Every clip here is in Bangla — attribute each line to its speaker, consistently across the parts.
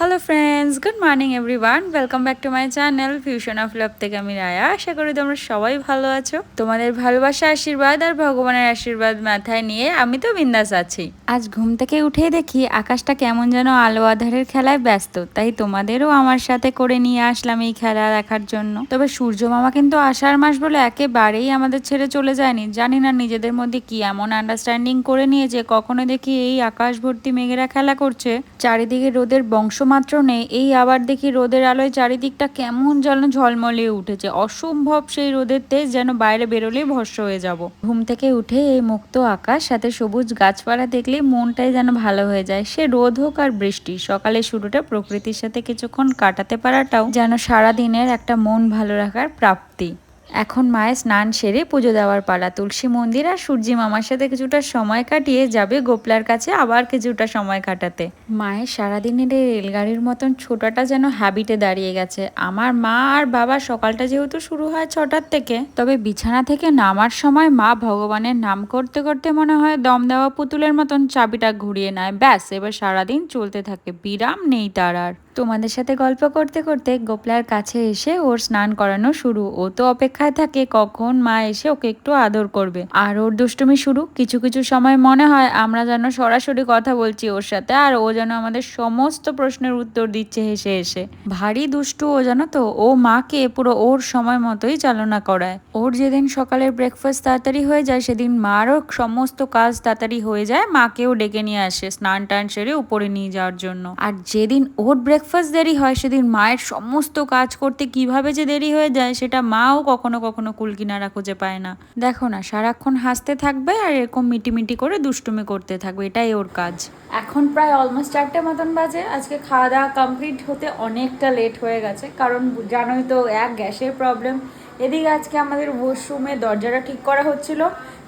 Speaker 1: Hello friends good morning everyone welcome back to my channel fusion of love থেকে আমি রায়া। আশা করি তোমরা সবাই ভালো আছো। তোমাদের ভালোবাসা, আশীর্বাদ আর ভগবানের আশীর্বাদ মাথায় নিয়ে আমি তো বিন্দাস আছি। আজ ঘুম থেকে উঠেই দেখি আকাশটা কেমন যেন আলো আধারের খেলায় ব্যস্ত। তাই তোমাদেরও আমার সাথে করে নিয়ে আসলাম এই খেলা দেখার জন্য। তবে সূর্য মামা কিন্তু আষাঢ় মাস বলে একেবারেই আমাদের ছেড়ে চলে যায়নি। জানি না নিজেদের মধ্যে কি এমন আন্ডারস্ট্যান্ডিং করে নিয়েছে। কখনো দেখি এই আকাশ ভর্তি মেঘেরা খেলা করছে। চারিদিকে রোদের বংশমাত্র নেই, এই আবার দেখি রোদের আলোয় চারিদিকটা কেমন যেন ঝলমলে উঠেছে। অসম্ভব সেই রোদের তেজ যেন বাইরে বেরোলেই ভস্য হয়ে যাব। ঘুম থেকে উঠে এই মুক্ত আকাশ, সাথে সবুজ গাছপালা দেখলে মনটাই যেন ভালো হয়ে যায়। সে রোদ হোক আর বৃষ্টি সকালে শুরুটা প্রকৃতির সাথে কিছুক্ষণ কাটাতে পারাটাও যেন সারা দিনের একটা মন ভালো রাখার প্রাপ্তি। এখন মায়ের স্নান সেরে পুজো দেওয়ার পালা। তুলসী মন্দির আর সূর্যি মামার সাথে কিছুটা সময় কাটিয়ে যাবে গোপলার কাছে আবার কিছুটা সময় কাটাতে। মায়ের সারাদিনের এই রেলগাড়ির মতন ছোটাটা যেন হ্যাবিটে দাঁড়িয়ে গেছে। আমার মা আর বাবা সকালটা যেহেতু শুরু হয় ছটার থেকে, তবে বিছানা থেকে নামার সময় মা ভগবানের নাম করতে করতে মনে হয় দম দেওয়া পুতুলের মতন চাবিটা ঘুরিয়ে নেয়। ব্যাস, এবার সারাদিন চলতে থাকে। বিরাম নেই তার আর। তোমাদের সাথে গল্প করতে করতে গোপলার কাছে এসে ওর স্নান করানো শুরু। ও তো অপেক্ষায় থাকে কখন মা এসে ওকে একটু আদর করবে। আর ওর দুষ্টুমি শুরু। কিছু কিছু সময় মনে হয় আমরা যেন সরাসরি কথা বলছি ওর সাথে আর ও যেন আমাদের সমস্ত প্রশ্নের উত্তর দিচ্ছে হেসে এসে ভারী দুষ্টু ও জানো তো, ও মাকে পুরো ওর সময় মতোই চালনা করায়। ওর যেদিন সকালের ব্রেকফাস্ট তাড়াতাড়ি হয়ে যায়, সেদিন মারও সমস্ত কাজ তাড়াতাড়ি হয়ে যায়, মাকেও ডেকে নিয়ে আসে স্নান টান সেরে উপরে নিয়ে যাওয়ার জন্য। আর যেদিন ওর ব্রেকফাস্ট দেরি হয়, সেদিন মায়ের সমস্ত কাজ করতে কীভাবে যে দেরি হয়ে যায়, সেটা মাও কখনো কখনো কুলকিনারা খুঁজে পায় না। দেখো না, সারাক্ষণ হাসতে থাকবে আর এরকম মিটিমিটি করে দুষ্টুমি করতে থাকবে, এটাই ওর কাজ। এখন প্রায় অলমোস্ট চারটে মতন বাজে, আজকে খাওয়া দাওয়া কমপ্লিট হতে অনেকটা লেট হয়ে গেছে, কারণ জানোই তো এক গ্যাসের প্রবলেম এদিকে আজকে আমাদের ওয়াশরুমে দরজাটা ঠিক করা হচ্ছিল,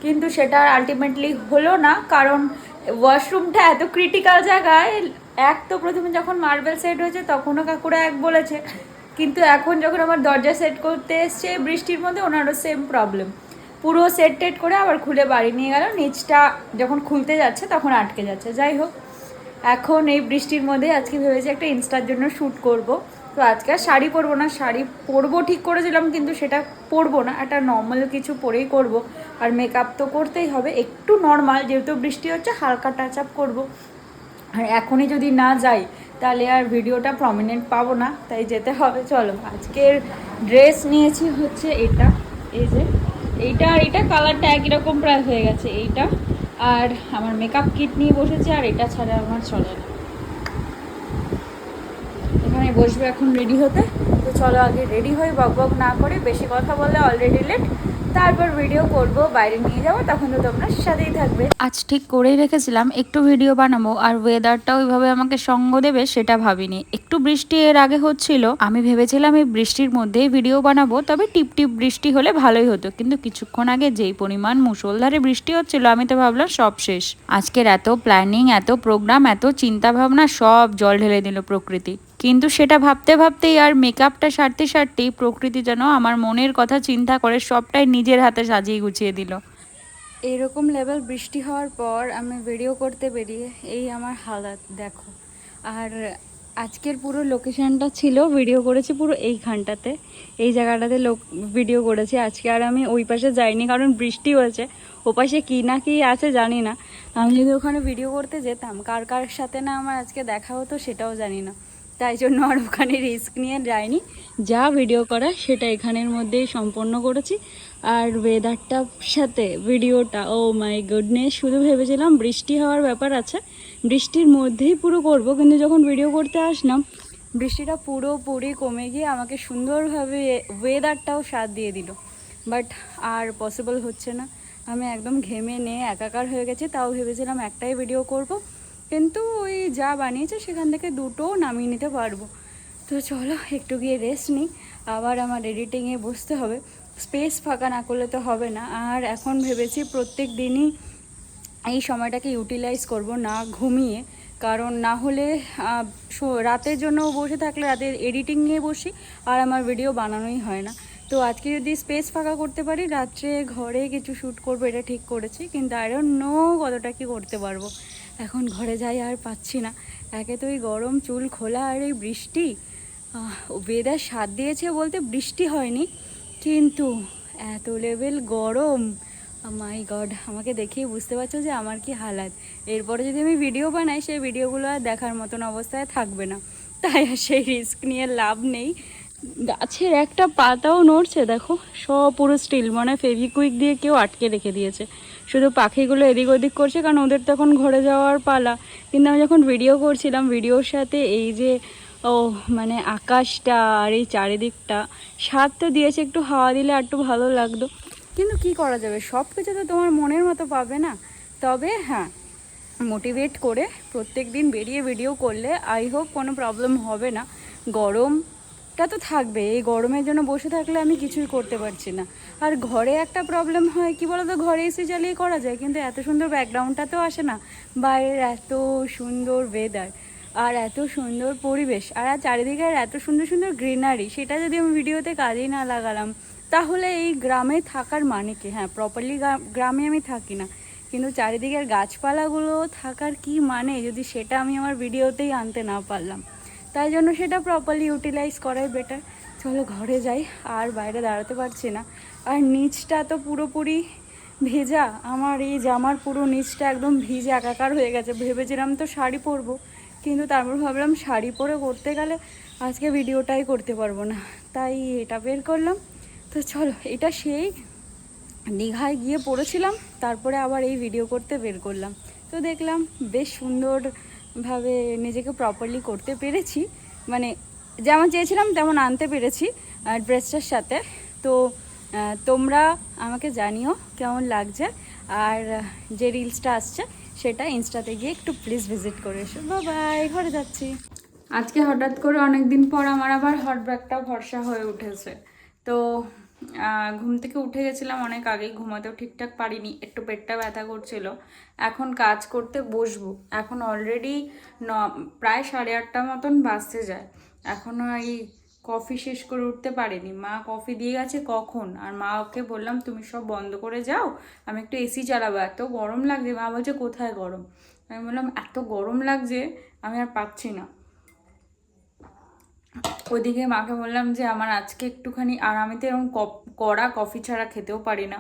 Speaker 1: কিন্তু সেটা আলটিমেটলি হলো না, কারণ ওয়াশরুমটা এত ক্রিটিক্যাল জায়গায় এক তো প্রথমে যখন মার্বেল সেট হয়েছে, তখনও কাকুরা এক বলেছে। কিন্তু এখন যখন আমার দরজা সেট করতে এসছে, বৃষ্টির মধ্যে ওনারও সেম প্রবলেম পুরো সেট টেট করে আবার খুলে বাড়ি নিয়ে গেল। নিচটা যখন খুলতে যাচ্ছে, তখন আটকে যাচ্ছে। যাই হোক, এখন এই বৃষ্টির মধ্যে আজকে ভেবেছি একটা ইনস্টার জন্য শ্যুট করব। তো আজকে আর শাড়ি পরবো না। শাড়ি পরবো ঠিক করেছিলাম, কিন্তু সেটা পরবো না। একটা নর্মাল কিছু পরেই করব। আর মেকআপ তো করতেই হবে। একটু নর্মাল যেহেতু বৃষ্টি হচ্ছে, হালকা টাচ আপ করব। আর এখনই যদি না যাই, তাহলে আর ভিডিওটা প্রমিনেন্ট পাবো না। তাই যেতে হবে, চলো। আজকের ড্রেস নিয়েছি হচ্ছে এটা। এই যে, এইটা আর এটা কালারটা একই রকম প্রায় হয়ে গেছে এইটা। আর আমার মেকআপ কিট নিয়ে বসেছে, আর এটা ছাড়া আমার চলে না। এখানে বসবে এখন রেডি হতে। তো চলো আগে রেডি হয়ে বক বক না করে। বেশি কথা বললে অলরেডি লেট তারপর ভিডিও করব, বাইরে নিয়ে যাব তখন তো তোমরা সাথেই থাকবে। আজ ঠিক করেই রেখেছিলাম, একটু ভিডিও বানাবো, আর ওয়েদারটা ওইভাবে আমাকে সঙ্গ দেবে সেটা ভাবিনি। একটু বৃষ্টি এর আগে হচ্ছিল, আমি ভেবেছিলাম এই বৃষ্টির মধ্যেই ভিডিও বানাবো, তবে টিপ টিপ বৃষ্টি হলে ভালোই হতো, কিন্তু কিছুক্ষণ আগে যেই পরিমাণ মুসলধারে বৃষ্টি হচ্ছিল, আমি তো ভাবলাম সব শেষ। আজকের এত প্ল্যানিং এত প্রোগ্রাম এত চিন্তা ভাবনা সব জল ঢেলে দিল প্রকৃতি। কিন্তু সেটা ভাবতে ভাবতেই আর মেকআপটা সারতে সারতেই প্রকৃতি যেন আমার মনের কথা চিন্তা করে সবটাই নিজের হাতে সাজিয়ে গুছিয়ে দিল। এরকম লেভেল বৃষ্টি হওয়ার পর আমি ভিডিও করতে বেরিয়ে এই আমার হালাত, দেখো। আর আজকের পুরো লোকেশনটা ছিল ভিডিও করেছি পুরো এইখানটাতে। এই জায়গাটাতে লোক ভিডিও করেছি। আজকে আর আমি ওই পাশে যাইনি, কারণ বৃষ্টি হয়েছে। ও পাশে কী না কী আছে জানি না। আমি যদি ওখানে ভিডিও করতে যেতাম, কার কার সাথে না আমার আজকে দেখা হতো সেটাও জানি না। তাই জন্য আর ওখানে রিস্ক নিয়ে যাইনি। যা ভিডিও করা সেটা এখানের মধ্যেই সম্পন্ন করেছি। আর ওয়েদারটার সাথে ভিডিওটা ও মাই গুডনেস শুধু ভেবেছিলাম বৃষ্টি হওয়ার ব্যাপার আছে। বৃষ্টির মধ্যেই পুরো করব, কিন্তু যখন ভিডিও করতে আসলাম, বৃষ্টিটা পুরোপুরি কমে গিয়ে আমাকে সুন্দরভাবে ওয়েদারটাও সাথ দিয়ে দিল। বাট আর পসিবল হচ্ছে না। আমি একদম ঘেমে নিয়ে একাকার হয়ে গেছি, তাও ভেবেছিলাম একটাই ভিডিও করব। কিন্তু ওই যা বানিয়েছে সেখান থেকে দুটোও নামিয়ে নিতে পারব। তো চলো, একটু গিয়ে রেস্ট নিই। আবার আমার এডিটিংয়ে বসতে হবে। স্পেস ফাঁকা না করলে তো হবে না। আর এখন ভেবেছি প্রত্যেক দিনই এই সময়টাকে ইউটিলাইজ করব না ঘুমিয়ে। কারণ না হলে রাতের জন্য বসে থাকলে রাতের এডিটিং নিয়ে বসি, আর আমার ভিডিও বানানোই হয় না। তো আজকে যদি স্পেস ফাঁকা করতে পারি, রাত্রে ঘরে কিছু শ্যুট করব, এটা ঠিক করেছি। কিন্তু আই নো কতটা কি করতে পারব। এখন ঘরে যাই আর পাচ্ছি না।
Speaker 2: একে তো এই গরম চুল খোলা আর এই বৃষ্টি। ওয়েদার সাথ দিয়েছে বলতে বৃষ্টি হয়নি। কিন্তু এত লেভেল গরম। মাই গড আমাকে দেখেই বুঝতে পারছ যে আমার কি হালাত। এরপরে যদি আমি ভিডিও বানাই, সেই ভিডিওগুলো আর দেখার মতন অবস্থায় থাকবে না। তাই আর সেই রিস্ক নিয়ে লাভ নেই। গাছের একটা পাতাও নড়ছে, দেখো। সব পুরো স্টিল মানে ফেভিকুইক দিয়ে কেউ আটকে রেখে দিয়েছে। শুধু পাখিগুলো এদিক ওদিক করছে, কারণ ওদের তখন ঘরে যাওয়ার পালা। কিন্তু আমি যখন ভিডিও করছিলাম ভিডিওর সাথে এই যে, ও মানে আকাশটা আর এই চারিদিকটা, স্বাদ তো দিয়েছে, একটু হাওয়া দিলে আর একটু ভালো লাগতো। কিন্তু কি করা যাবে? সব কিছু তো তোমার মনের মতো পাবে না। তবে হ্যাঁ মোটিভেট করে প্রত্যেক দিন বেরিয়ে ভিডিও করলে আই হোপ কোনো প্রবলেম হবে না। গরমটা তো থাকবে এই গরমের জন্য বসে থাকলে আমি কিছুই করতে পারছি না। আর ঘরে একটা প্রবলেম হয়, কি বলো তো ঘরে এসে চালিয়ে করা যায়, কিন্তু এত সুন্দর ব্যাকগ্রাউন্ডটা তো আসে না। বাইরের এত সুন্দর ওয়েদার আর এত সুন্দর পরিবেশ, আর আর চারিদিকে এত সুন্দর সুন্দর গ্রিনারি সেটা যদি আমি ভিডিওতে কাজেই না লাগালাম, তাহলে এই গ্রামে থাকার মানে কি? হ্যাঁ প্রপারলি গ্রামে আমি থাকি না। কিন্তু চারিদিকের গাছপালাগুলো থাকার কি মানে? যদি সেটা আমি আমার ভিডিওতেই আনতে না পারলাম। তাই জন্য সেটা প্রপারলি ইউটিলাইজ করাই বেটার চলো ঘরে যাই, আর বাইরে দাঁড়াতে পারছি না। আর নিচটা তো পুরোপুরি ভেজা। আমার এই জামার পুরো নিচটা একদম ভিজে একাকার হয়ে গেছে। ভেবেছিলাম তো শাড়ি পরবো, কিন্তু তারপর ভাবলাম শাড়ি পরে করতে গেলে আজকে ভিডিওটাই করতে পারব না। তাই এটা বের করলাম। তো চলো, এটা সেই। দীঘায় গিয়ে পড়েছিলাম, তারপরে আবার এই ভিডিও করতে বের করলাম। তো দেখলাম বেশ সুন্দরভাবে নিজেকে প্রপারলি করতে পেরেছি। মানে যেমন চেয়েছিলাম, তেমন আনতে পেরেছি ড্রেসটার সাথে। তো তোমরা আমাকে জানিও কেমন লাগছে। আর যে রিলসটা আসছে, সেটা ইনস্টাতে গিয়ে একটু প্লিজ ভিজিট করে এসো। বাই ঘরে যাচ্ছি। আজকে হঠাৎ করে অনেক দিন পর আমার আবার হট ব্যাগটা ভরসা হয়ে উঠেছে। তো ঘুম থেকে উঠে গেছিলাম অনেক আগেই, ঘুমাতেও ঠিকঠাক পারিনি, একটু পেটটা ব্যথা করছিল। এখন কাজ করতে বসবো। এখন অলরেডি ন, প্রায় সাড়ে আটটা মতন বাজতে যায়। এখনও এই কফি শেষ করে উঠতে পারিনি। মা কফি দিয়ে গেছে কখন? আর মা ওকে বললাম, তুমি সব বন্ধ করে যাও, আমি একটু এসি চালাবো। এত গরম লাগছে, মা বলছে, কোথায় গরম? আমি বললাম, এত গরম লাগছে, আমি আর পাচ্ছি না। ওইদিকে মাকে বললাম যে, আমার আজকে একটুখানি আর আমি তো এরকম কড়া কফি ছাড়া খেতেও পারি না।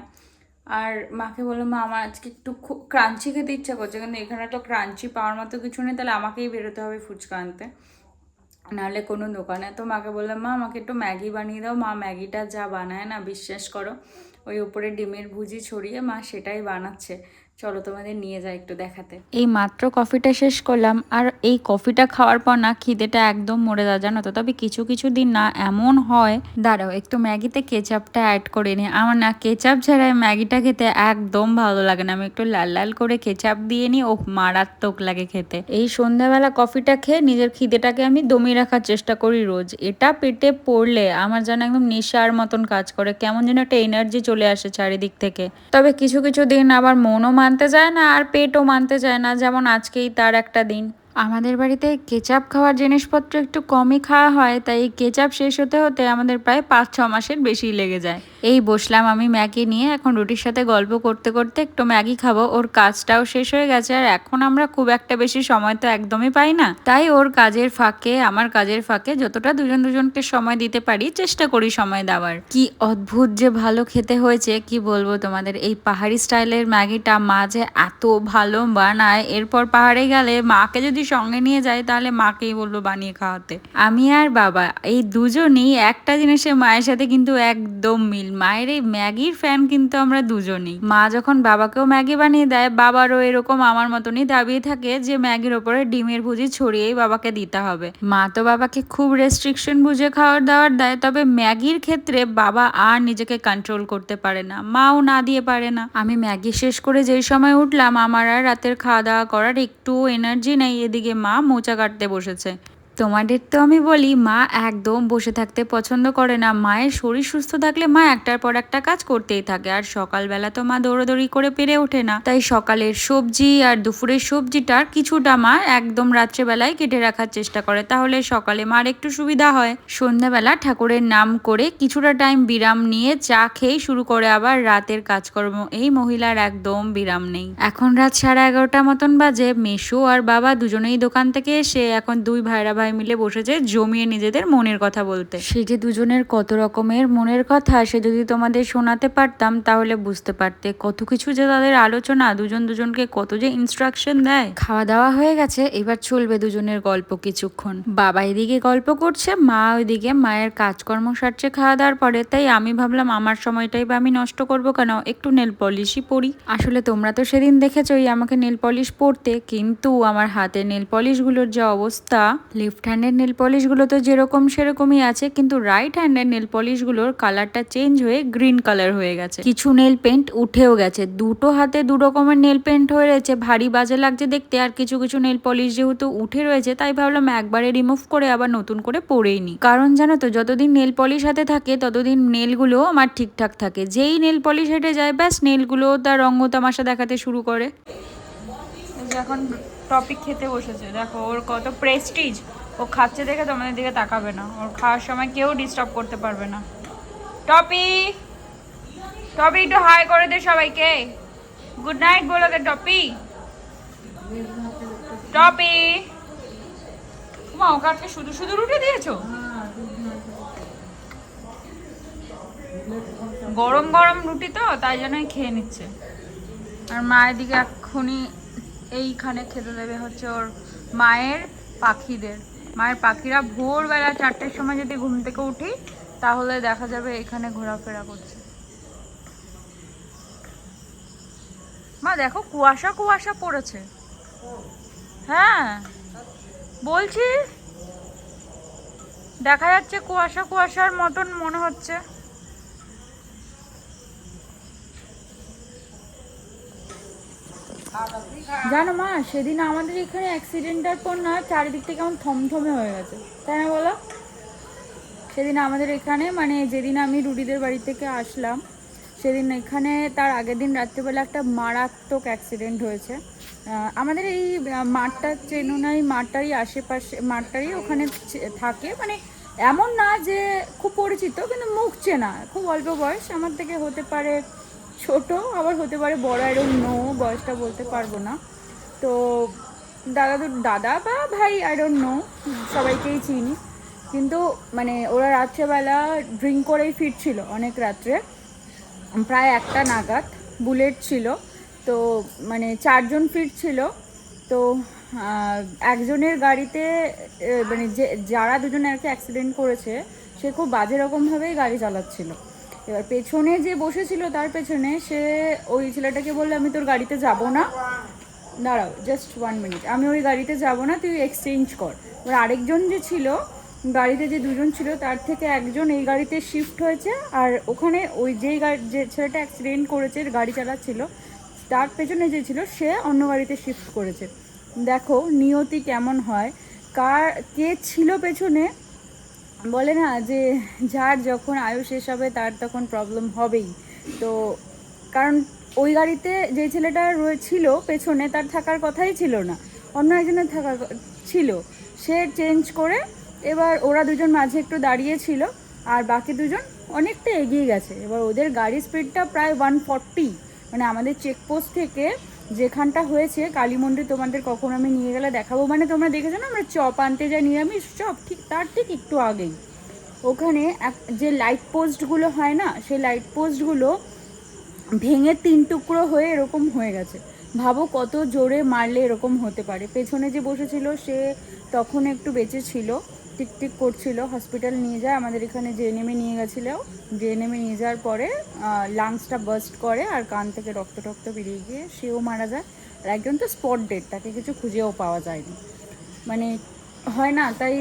Speaker 2: আর মাকে বললাম, মা, আমার আজকে একটু খুব ক্রাঞ্চি খেতে ইচ্ছা করছে, কিন্তু এখানে তো ক্রাঞ্চি পাওয়ার মতো কিছু নেই, তাহলে আমাকেই বেরোতে হবে ফুচকা আনতে। নাহলে কোনো দোকানে। তো মাকে বললাম, মা, আমাকে একটু ম্যাগি বানিয়ে দাও। মা, ম্যাগিটা যা বানায় না, বিশ্বাস করো, ওই উপরে ডিমের ভুজি ছড়িয়ে মা সেটাই বানাচ্ছে। চলো তোমাদের নিয়ে যাই একটু দেখাতে। এই মাত্র কফিটা শেষ করলাম, আর এই কফিটা খাওয়ার পর না খিদেটা একদম মরে যা জানো তো? তবে কিছু কিছু দিন না এমন হয়। দাঁড়াও, একটু ম্যাগিতে কেচাপটা অ্যাড করে নিই। আমার না কেচাপ ছাড়া ম্যাগিটা খেতে একদম ভালো লাগে না। আমি একটু লাল লাল করে কেচাপ দিয়ে নিই ও মারাত্মক লাগে খেতে। এই সন্ধ্যাবেলা কফিটা খেয়ে নিজের খিদেটাকে আমি দমিয়ে রাখার চেষ্টা করি রোজ। এটা পেটে পড়লে আমার যেন একদম নেশার মতন কাজ করে, কেমন যেন একটা এনার্জি চলে আসে চারিদিক থেকে। তবে কিছু কিছু দিন আবার মনও মানতে চায় না আর পেটও মানতে চায় না যেমন আজকেই তার একটা দিন। আমাদের বাড়িতে কেচাপ খাওয়ার জিনিসপত্র একটু কমই খাওয়া হয়, তাই কেচাপ শেষ হতে হতে আমাদের প্রায় পাঁচ, ছ মাসের বেশি লেগে যায়। এই বসলাম আমি ম্যাগি নিয়ে, এখন রুটির সাথে গল্প করতে করতে একটু ম্যাগি খাব। ওর কাজটাও শেষ হয়ে গেছে আর এখন আমরা খুব একটা বেশি সময় তো একদমই পাই না। তাই ওর কাজের ফাঁকে, আমার কাজের ফাঁকে যতটা দুজন দুজনকে সময় দিতে পারি, চেষ্টা করি সময় দেওয়ার। কি অদ্ভুত যে ভালো খেতে হয়েছে, কি বলব তোমাদের? এই পাহাড়ি স্টাইলের ম্যাগিটা মা যে এত ভালো বানায়, এরপর পাহাড়ে গেলে মাকে যদি সঙ্গে নিয়ে যাই, তাহলে মাকেই বলব বানিয়ে খাওয়াতে। আমি আর বাবা, এই দুজনেই একটা জিনিসে মায়ের সাথে কিন্তু একদম মিল। মায়ের এই ম্যাগির ফ্যান কিন্তু আমরা দুজনেই। মা যখন বাবাকেও ম্যাগি বানিয়ে দেয়, বাবারও এরকম আমার মতনই দাবিয়ে থাকে যে ম্যাগির ওপরে ডিমের ভুজি ছড়িয়েই বাবাকে দিতে হবে। মা তো বাবাকে খুব রেস্ট্রিকশন বুঝে খাওয়ার দাওয়ার দেয়, তবে ম্যাগির ক্ষেত্রে বাবা আর নিজেকে কন্ট্রোল করতে পারে না। মাও না দিয়ে পারে না। আমি ম্যাগি শেষ করে যেই সময় উঠলাম, আমার আর রাতের খাওয়া দাওয়া করার একটু এনার্জি নেই। এদিকে মা মোচা কাটতে বসেছে। তোমাদের তো আমি বলি, মা একদম বসে থাকতে পছন্দ করে না। মায়ের শরীর সুস্থ থাকলে মা একটার পর একটা কাজ করতেই থাকে। আর সকালবেলা তো মা দৌড়াদৌড়ি করে পেরে ওঠে না। তাই সকালের সবজি আর দুপুরের সবজিটার কিছুটা মা একদম রাত্রেবেলায় কেটে রাখার চেষ্টা করে। তাহলে সকালে মার একটু সুবিধা হয়। সন্ধ্যাবেলা ঠাকুরের নাম করে কিছুটা টাইম বিরাম নিয়ে চা খেয়ে শুরু করে আবার রাতের কাজকর্ম। এই মহিলার একদম বিরাম নেই। এখন রাত সাড়ে এগারোটা মতন বাজে। মেশো আর বাবা দুজনেই দোকান থেকে এসে এখন দুই ভাইরা ভাই মিলে বসেছে জমিয়ে নিজেদের মনের কথা বলতে। সে যে দুজনের কত রকমের মনের কথা, সে যদি তোমাদের শোনাতে পারতাম তাহলে বুঝতে পারতে। কত কিছু যে তাদের আলোচনা, দুজন দুজনকে কত যে ইনস্ট্রাকশন দেয়। খাওয়া দাওয়া হয়ে গেছে, এবার চলবে দুজনের গল্প কিছুক্ষণ। বাবা এদিকে গল্প করছে, মা ওইদিকে মায়ের কাজকর্ম সারছে খাওয়া দাওয়ার পরে। তাই আমি ভাবলাম, আমার সময়টাই বা আমি নষ্ট করব কেন? একটু নেল পলিশই পরি। আসলে তোমরা তো সেদিন দেখেছোই আমাকে নেল পলিশ পরতে, কিন্তু আমার হাতে নেল পলিশগুলোর যে অবস্থা লেফট হ্যান্ডের নেল পলিশগুলো তো যেরকম সেরকমই আছে, কিন্তু রাইট হ্যান্ডের নেল পলিশগুলোর কালারটা চেঞ্জ হয়ে গ্রিন কালার হয়ে গেছে। কিছু নেল পেন্ট উঠেও গেছে। দুটো হাতে দু রকমের নেল পেন্ট হয়ে রয়েছে। ভারী বাজে লাগছে দেখতে, আর কিছু কিছু নেল পলিশ যেহেতু উঠে রয়েছে, তাই ভাবলাম একবারে রিমুভ করে আবার নতুন করে পরেই নি কারণ জানো তো, যতদিন নেল পলিশ হাতে থাকে, ততদিন নেলগুলো আমার ঠিকঠাক থাকে। যেই নেল পলিশ হেঁটে যায়, ব্যাস নেলগুলো তার রঙ্গ তামাশা দেখাতে শুরু করে। এখন টপিক খেতে বসেছে। দেখো, ওর কত প্রেস্টিজ ও খাচ্ছে দেখে তোমাদের দিকে তাকাবে না। ওর খাওয়ার সময় কেউ ডিস্টার্ব করতে পারবে না। টপি! টপি, একটু হাই করে দে সবাইকে। গুড নাইট বলো দে টপি। টপি! মা, ওকে আজকে শুধু শুধু রুটি দিয়েছ? গরম গরম রুটি তো, তাই জন্যই খেয়ে নিচ্ছে। আর মায়ের দিকে এক্ষুনি এইখানে খেতে দেবে হচ্ছে ওর মায়ের পাখিদের। মায়ের পাখিরা ভোরবেলা চারটের সময় যদি ঘুম থেকে উঠি, তাহলে দেখা যাবে এখানে ঘোরাফেরা করছে। মা, দেখো কুয়াশা কুয়াশা পড়েছে। হ্যাঁ বলছি দেখা যাচ্ছে কুয়াশা কুয়াশার মতন মনে হচ্ছে। জানো মা, সেদিন আমাদের এখানে অ্যাক্সিডেন্টের পর না চারিদিক থেকে কেমন থমথমে হয়ে গেছে। তাই না বলো? সেদিন আমাদের এখানে মানে যেদিন আমি রুডিদের বাড়ি থেকে আসলাম, সেদিন এখানে তার আগের দিন রাত্রেবেলা একটা মারাত্মক অ্যাক্সিডেন্ট হয়েছে। আমাদের এই মাঠটা চেনো না এই মাঠটারই আশেপাশে, মাঠটারই ওখানে থাকে। মানে এমন না যে খুব পরিচিত, কিন্তু মুখ চেনা, খুব অল্প বয়স। আমার থেকে হতে পারে ছোট, আবার হতে পারে বড় এরকম নো বয়সটা বলতে পারব না। তো দাদা তো দাদা বা ভাই আই ডোন্ট নো সবাইকেই চিনি। কিন্তু মানে ওরা রাত্রেবেলা ড্রিঙ্ক করেই ফিরছিল, অনেক রাত্রে। প্রায় একটা নাগাদ বুলেট ছিল। তো মানে চারজন ফিরছিল। তো একজনের গাড়িতে মানে যে, যারা দুজনে আর কি অ্যাক্সিডেন্ট করেছে, সে খুব বাজে রকমভাবেই গাড়ি চালাচ্ছিল। এবার পেছনে যে বসেছিল, তার পেছনে সে ওই ছেলেটাকে বলল, আমি তোর গাড়িতে যাব না। দাঁড়াও জাস্ট ওয়ান মিনিট আমি ওই গাড়িতে যাব না, তুই এক্সচেঞ্জ কর। এবার আরেকজন যে ছিল, গাড়িতে যে দুজন ছিল, তার থেকে একজন এই গাড়িতে শিফট হয়েছে, আর ওখানে ওই যেই গাড়ি যে ছেলেটা অ্যাক্সিডেন্ট করেছে গাড়ি চালাচ্ছিল, তার পেছনে যে ছিল, সে অন্য গাড়িতে শিফট করেছে। দেখো, নিয়তি কেমন হয়। কার, কে ছিল পেছনে বলে না যে যার যখন আয়ু শেষ হবে, তার তখন প্রবলেম হবেই। তো কারণ ওই গাড়িতে যে ছেলেটা ছিল পেছনে, তার থাকার কথাই ছিল না। অন্য একজনের থাকার ক- ছিল। সে চেঞ্জ করে এবার ওরা দুজন মাঝে একটু দাঁড়িয়ে ছিল আর বাকি দুজন অনেকটা এগিয়ে গেছে। এবার ওদের গাড়ির স্পিডটা প্রায় ওয়ান ফর্টি মানে আমাদের চেকপোস্ট থেকে যেখানটা হয়েছে, কালী মন্দির তোমাদের কখন আমি নিয়ে গেলে দেখাবো? মানে তোমরা দেখেছ না, আমরা চপ আনতে যাই, নিরামিষ চপ, ঠিক তার ঠিক একটু আগেই। ওখানে যে লাইট পোস্টগুলো হয় না, সেই লাইট পোস্টগুলো ভেঙে তিন টুকরো হয়ে এরকম হয়ে গেছে। ভাবো কত জোরে মারলে এরকম হতে পারে। পেছনে যে বসেছিল, সে তখন একটু বেঁচে ছিল। টিকটিক করছিল হসপিটাল নিয়ে যায়। আমাদের এখানে জেএনএমে নিয়ে গেছিল। জেএনএমে নিয়ে যাওয়ার পরে লাংসটা বাস্ট করে আর কান থেকে রক্ত টক্ত বেরিয়ে গিয়ে সেও মারা যায়। আর একজন তো স্পট ডেট তাকে কিছু খুঁজেও পাওয়া যায়নি। মানে হয় না, তাই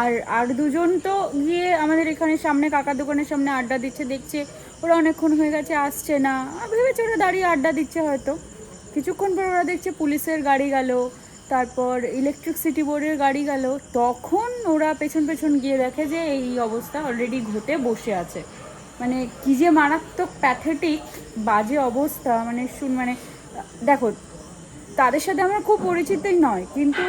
Speaker 2: আর আর দুজন তো গিয়ে আমাদের এখানে সামনে, কাকার দোকানের সামনে আড্ডা দিচ্ছে, দেখছে ওরা অনেকক্ষণ হয়ে গেছে, আসছে না। ভেবেছে ওরা দাঁড়িয়ে আড্ডা দিচ্ছে হয়তো। কিছুক্ষণ পর ওরা দেখছে পুলিশের গাড়ি গেল। তারপর ইলেকট্রিসিটি বোর্ডের গাড়ি গেল, তখন ওরা পেছন পেছন গিয়ে দেখে যে এই অবস্থা অলরেডি ঘটে বসে আছে। মানে কি যে মারাত্মক প্যাথেটিক বাজে অবস্থা মানে শুন মানে দেখো, তাদের সাথে আমার খুব পরিচিতই নয়, কিন্তু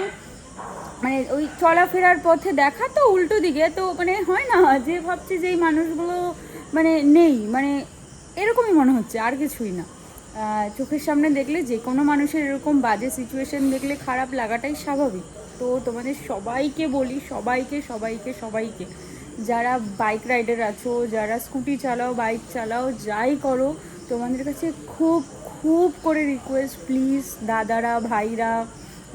Speaker 2: মানে ওই চলাফেরার পথে দেখা তো উল্টো দিকে, তো মানে হয় না যে ভাবছি যে এই মানুষগুলো মানে নেই মানে এরকমই মনে হচ্ছে, আর কিছুই না। চোখের সামনে দেখলে যে কোনো মানুষের এরকম বাজে সিচুয়েশন দেখলে খারাপ লাগাটাই স্বাভাবিক। তো তোমাদের সবাইকে বলি, সবাইকে সবাইকে সবাইকে, যারা বাইক রাইডার আছো, যারা স্কুটি চালাও বাইক চালাও, যাই করো, তোমাদের কাছে খুব খুব করে রিকোয়েস্ট প্লিজ দাদারা, ভাইরা,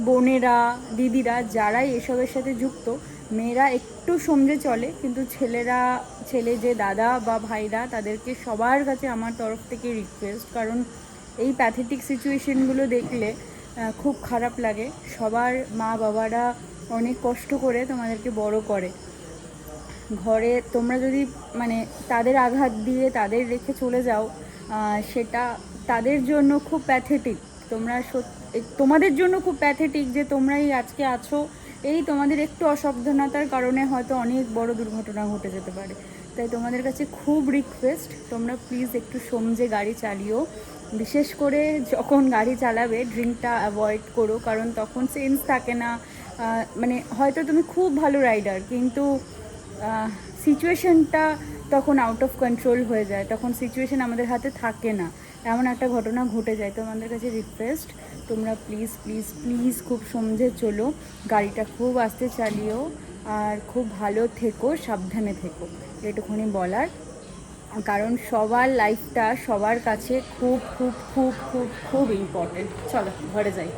Speaker 2: বোনেরা, দিদিরা, যারাই এসবের সাথে যুক্ত, মেয়েরা একটু সমঝে চলে, কিন্তু ছেলেরা, ছেলে যে দাদা বা ভাইরা, তাদেরকে সবার কাছে আমার তরফ থেকে রিকোয়েস্ট কারণ এই প্যাথেটিক সিচুয়েশনগুলো দেখলে খুব খারাপ লাগে। সবার মা বাবারা অনেক কষ্ট করে তোমাদেরকে বড় করে। ঘরে তোমরা যদি মানে তাদের আঘাত দিয়ে তাদের রেখে চলে যাও সেটা তাদের জন্য খুব প্যাথেটিক তোমরা তোমাদের জন্য খুব প্যাথেটিক যে তোমরাই আজকে আছো। এই তোমাদের একটু অসাবধানতার কারণে হয়তো অনেক বড় দুর্ঘটনা ঘটে যেতে পারে। তাই তোমাদের কাছে খুব রিকোয়েস্ট তোমরা প্লিজ একটু সমঝে গাড়ি চালিও। বিশেষ করে যখন গাড়ি চালাবে, ড্রিঙ্কটা অ্যাভয়েড করো, কারণ তখন সেন্স থাকে না। মানে হয়তো তুমি খুব ভালো রাইডার কিন্তু সিচুয়েশনটা তখন আউট অফ কন্ট্রোল হয়ে যায়। তখন সিচুয়েশন আমাদের হাতে থাকে না। এমন একটা ঘটনা ঘটে যায়। তো আমাদের কাছে রিকোয়েস্ট তোমরা প্লিজ প্লিজ প্লিজ খুব সমঝে চলো। গাড়িটা খুব আস্তে চালিও, আর খুব ভালো থেকো, সাবধানে থেকো। এটুকুনি বলার কারণ সবার লাইফটা সবার কাছে খুব খুব খুব খুব খুব ইম্পর্টেন্ট চলো ঘরে যাই।